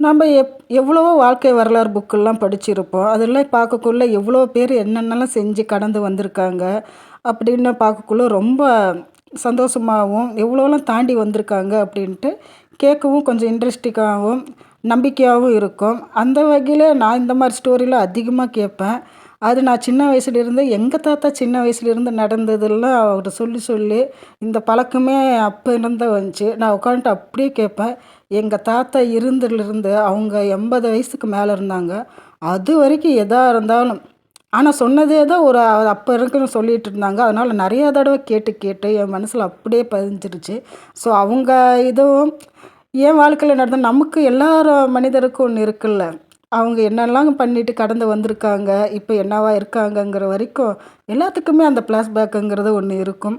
நம்ம எப் எவ்வளவோ வாழ்க்கை வரலாறு புக்கெல்லாம் படிச்சிருப்போம். அதெல்லாம் பார்க்கக்குள்ளே எவ்வளோ பேர் என்னென்னலாம் செஞ்சு கடந்து வந்திருக்காங்க அப்படின்னு பார்க்கக்குள்ளே ரொம்ப சந்தோஷமாகவும் எவ்வளோலாம் தாண்டி வந்திருக்காங்க அப்படின்ட்டு கேட்கவும் கொஞ்சம் இன்ட்ரெஸ்டிங்காகவும் நம்பிக்கையாகவும் இருக்கும். அந்த வகையில் நான் இந்த மாதிரி ஸ்டோரியில் அதிகமாக கேட்பேன். அது நான் சின்ன வயசுலேருந்து எங்கள் தாத்தா சின்ன வயசுலேருந்து நடந்ததெல்லாம் அவர் சொல்லி சொல்லி இந்த பழக்கமே அப்போ இருந்த வந்துச்சு. நான் உட்காந்துட்டு அப்படியே கேட்பேன் எங்கள் தாத்தா இருந்ததுலேருந்து அவங்க எண்பது வயசுக்கு மேலே இருந்தாங்க. அது வரைக்கும் எதாக இருந்தாலும் ஆனால் சொன்னதே தான் ஒரு அப்போ இருக்குன்னு சொல்லிகிட்டு இருந்தாங்க. அதனால் நிறையா தடவை கேட்டு கேட்டு என் மனசில் அப்படியே பதிஞ்சிருச்சு. ஸோ அவங்க இதுவும் என் வாழ்க்கையில் நடந்த நமக்கு எல்லார் மனிதருக்கும் ஒன்று இருக்குல்ல. அவங்க என்னெல்லாம் பண்ணிட்டு கடந்து வந்திருக்காங்க இப்போ என்னவா இருக்காங்கங்கிற வரைக்கும் எல்லாத்துக்குமே அந்த ஃப்ளாஷ்பேக்குங்கிறது ஒன்று இருக்கும்.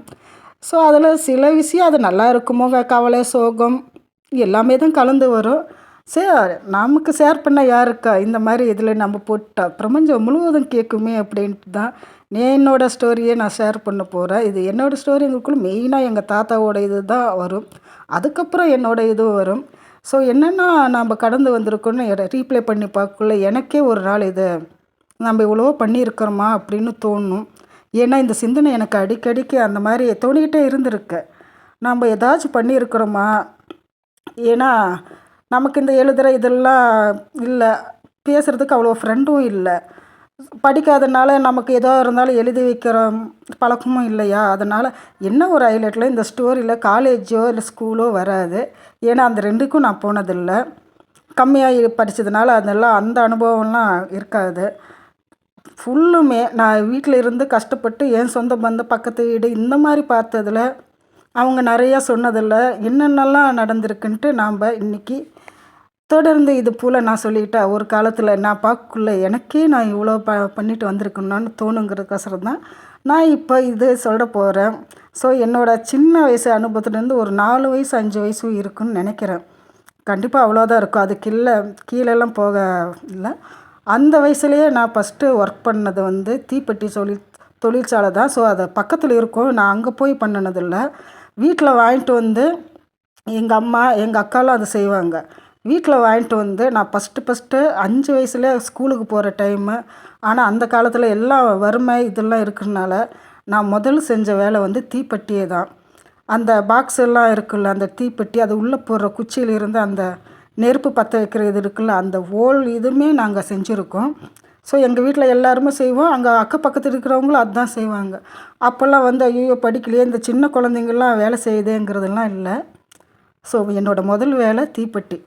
ஸோ அதில் சில விஷயம் அது நல்லா இருக்குமோ கவலை சோகம் எல்லாமே தான் கலந்து வரும். சரி நமக்கு ஷேர் பண்ண யாருக்கா? இந்த மாதிரி இதில் நம்ம போட்டா பிரபஞ்சம் முழுவதும் கேட்குமே அப்படின்ட்டு தான் என்னோடய ஸ்டோரியை நான் ஷேர் பண்ண போகிறேன் இது என்னோடய ஸ்டோரிங்களுக்குள்ள மெயினாக எங்கள் தாத்தாவோட இது தான் வரும். அதுக்கப்புறம் என்னோடய இதுவும் வரும். ஸோ என்னென்னா நம்ம கடந்து வந்திருக்கோன்னு ரீப்ளே பண்ணி பார்க்கக்குள்ள எனக்கே ஒரு நாள் இது நம்ம இவ்வளவோ பண்ணியிருக்கிறோமா அப்படின்னு தோணும். ஏன்னா இந்த சிந்தனை எனக்கு அடிக்கடிக்கு அந்த மாதிரி தோணிக்கிட்டே இருந்திருக்கு. நம்ம ஏதாச்சும் பண்ணியிருக்கிறோமா ஏன்னா நமக்கு இந்த எழுதுகிற இதெல்லாம் இல்லை பேசுகிறதுக்கு அவ்வளோ ஃப்ரெண்டும் இல்லை. படிக்காதனால நமக்கு ஏதோ இருந்தாலும் எழுதி வைக்கிற பழக்கமும் இல்லையா? அதனால் என்ன ஒரு ஹைலைட்டில் இந்த ஸ்டோரியில் காலேஜோ இல்லை ஸ்கூலோ வராது. ஏன்னா அந்த ரெண்டுக்கும் நான் போனதில்லை. கம்மியாக படித்ததுனால அதெல்லாம் அந்த அனுபவம்லாம் இருக்காது. ஃபுல்லுமே நான் வீட்டில் இருந்து கஷ்டப்பட்டு என் சொந்த பந்தம் பக்கத்து வீடு இந்த மாதிரி பார்த்ததில் அவங்க நிறையா சொன்னதில்லை. என்னென்னலாம் நடந்திருக்குன்ட்டு நாம் இன்றைக்கி தொடர்ந்து இது போல் நான் சொல்லிக்கிட்டேன் ஒரு காலத்தில் நான் பார்க்கக்குள்ள எனக்கே நான் இவ்வளோ ப பண்ணிட்டு வந்திருக்கணும்னு தோணுங்கிறதுக்கோசரம் தான் நான் இப்போ இது சொல்ல போகிறேன் ஸோ என்னோடய சின்ன வயசு அனுபவத்துலேருந்து ஒரு நாலு வயசு அஞ்சு வயசும் இருக்குன்னு நினைக்கிறேன். கண்டிப்பாக அவ்வளோதான் இருக்கும். அதுக்கு இல்லை கீழெல்லாம் போக இல்லை. அந்த வயசுலேயே நான் ஃபஸ்ட்டு ஒர்க் பண்ணது வந்து தீப்பெட்டி சொல்லி தொழிற்சாலை தான். ஸோ அது பக்கத்தில் இருக்கும். நான் அங்கே போய் பண்ணினதில்லை. வீட்டில் வாங்கிட்டு வந்து எங்கள் அம்மா எங்கள் அக்காலாம் அதை செய்வாங்க. வீட்டில் வாங்கிட்டு வந்து நான் ஃபஸ்ட்டு ஃபஸ்ட்டு அஞ்சு வயசுல ஸ்கூலுக்கு போகிற டைமு ஆனால் அந்த காலத்தில் எல்லாம் வறுமை இதெல்லாம் இருக்கிறனால நான் முதல்ல செஞ்ச வேலை வந்து தீப்பெட்டியே தான். அந்த பாக்ஸ் எல்லாம் இருக்குல்ல அந்த தீப்பெட்டி அது உள்ளே போடுற குச்சியிலிருந்து அந்த நெருப்பு பற்ற வைக்கிற இது இருக்குல்ல அந்த ஓல் இதுவுமே நாங்கள் செஞ்சுருக்கோம். ஸோ எங்கள் வீட்டில் எல்லாருமே செய்வோம். அங்கே அக்க பக்கத்தில் இருக்கிறவங்களும் அதுதான் செய்வாங்க. அப்போல்லாம் வந்து ஐயோ படிக்கலையே இந்த சின்ன குழந்தைங்கள்லாம் வேலை செய்யுதேங்கிறதெல்லாம் இல்லை. ஸோ என்னோடய முதல் வேலை தீப்பெட்டி.